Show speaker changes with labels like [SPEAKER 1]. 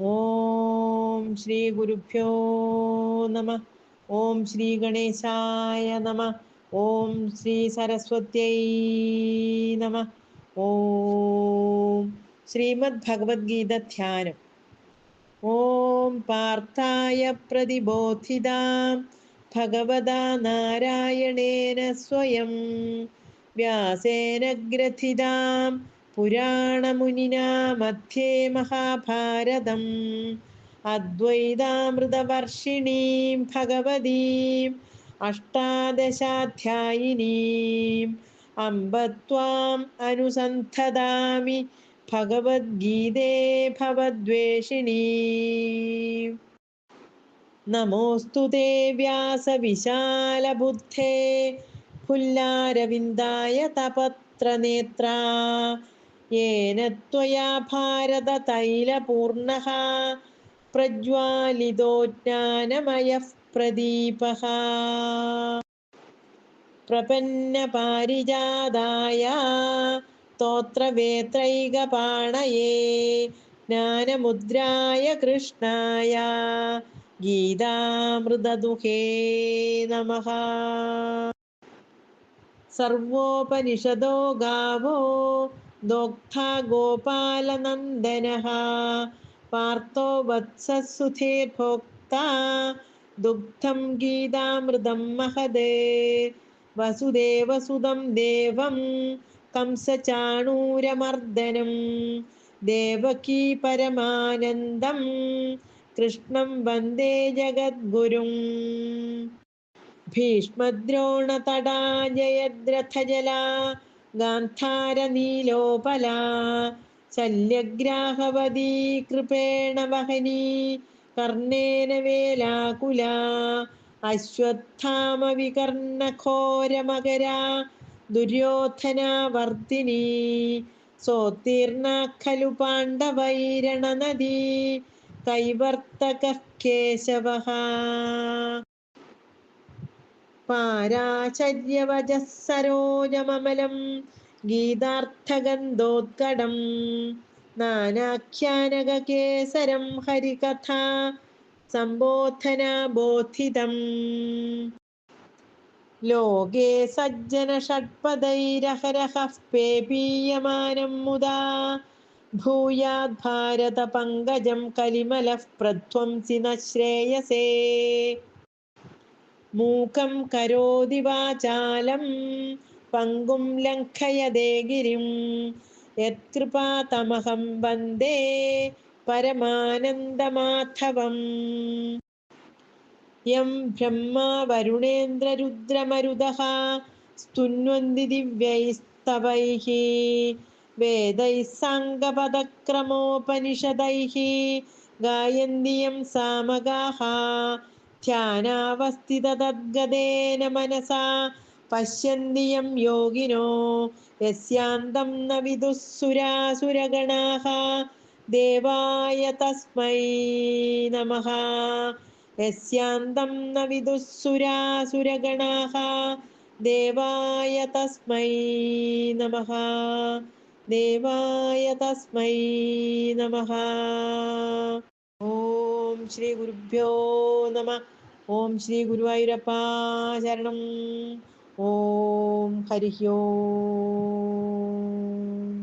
[SPEAKER 1] ഓം ശ്രീ ഗുരുഭ്യോ നമ. ഓം ശ്രീ ഗണേശായ നമ. ഓം ശ്രീ സരസ്വത്യൈ നമ. ഓം ശ്രീമദ് ഭഗവത്ഗീത ധ്യാനം. ഓം പാർത്ഥായ പ്രതിബോധിതാം ഭഗവതാ നാരായണേന സ്വയം. വ്യാസേന ഗ്രഥിതാം പുരാണമുനിനാ മധ്യേ മഹാഭാരതം. അദ്വൈതാമൃതവർഷിണീം ഭഗവതീം അഷ്ടാദശാധ്യായിനീം അമ്പത്വാം അനുസന്ധദാമി ഭഗവത്ഗീതേ ഭവദ്വേഷിണീ. നമോസ്തു തേ വ്യാസവിശാലബുദ്ധേ. ഫുല്ലാരവിന്ദായ തപത്രനേത്രാ. येन त्वया भारततैलपूर्णः प्रज्वालितो ज्ञानमयः प्रदीपः प्रपन्नपारिजादाय स्तोत्रवेत्रैकपाणये ज्ञानमुद्राय कृष्णाय गीतामृतदुहे नमः सर्वोपनिषदो गावो दोग्धा गोपालनन्दनः पार्थो वत्ससुधे भोक्ता दुग्धं गीतामृतं महदे वसुदेवसुदं देवं कंसचाणूरमर्दनं देवकी परमानन्दं कृष्णं वन्दे जगद्गुरुम् भीष्मद्रोणतडा जयद्रथजला ഗാന്ധാരനീലോപലാ ശല്യഗ്രാഹവതീ കൃപേണ വഹനീ കർണേന വേലാകുല ദുര്യോധന ദുര്യോധനാവർത്തിനി സോത്തീർണ ഖലു പാണ്ഡവൈരണനദീ കൈവർത്തക കേശവः പാരാചര്യവചः സരോജമമലം ഗീതാർത്ഥഗന്ധോത്കടം നാനാഖ്യാനകേസരം ഹരികഥാ സംബോധനാബോധിതം. ലോകേ സജ്ജന ഷഡ്പദൈരഹരഹ പേപീയമാനം മുദാ ഭൂയാത് ഭാരത പങ്കജം കലിമലഃ പ്രധ്വംസി ശ്രേയസേ. മൂകം കരോതി വാചാലം പങ്കും ലംഘയതേ ഗിരിം. യത്കൃപാതമഹം വന്ദേ പരമാനന്ദമാധവം. യം ബ്രഹ്മാ വരുണേന്ദ്രരുദ്രമരുതഃ സ്തുന്വന്തി ദിവ്യൈസ്തവൈः വേദൈ സാംഗപദക്രമോപനിഷദൈः ഗായന്തിയം സാമഗാഹ ധ്യാനാവസ്ഥിതദ്ഗതേന മനസാ. പശ്യന്തിയം യോഗിനോ. യസ്യാന്തം ന വിദുസുരാസുരഗണാഹ ദേവായ തസ്മൈ നമഃ. യസ്യാന്തം ന വിദുസുരാസുരഗണാഹ ദേവായ തസ്മൈ നമഃ. ദേവായ തസ്മൈ നമഃ. ഓം ശ്രീ ഗുരുഭ്യോ നമ. ഓം ശ്രീ ഗുരുവായൂരപ്പ ശരണം. ഓം ഹരിഹ്യോ ഓം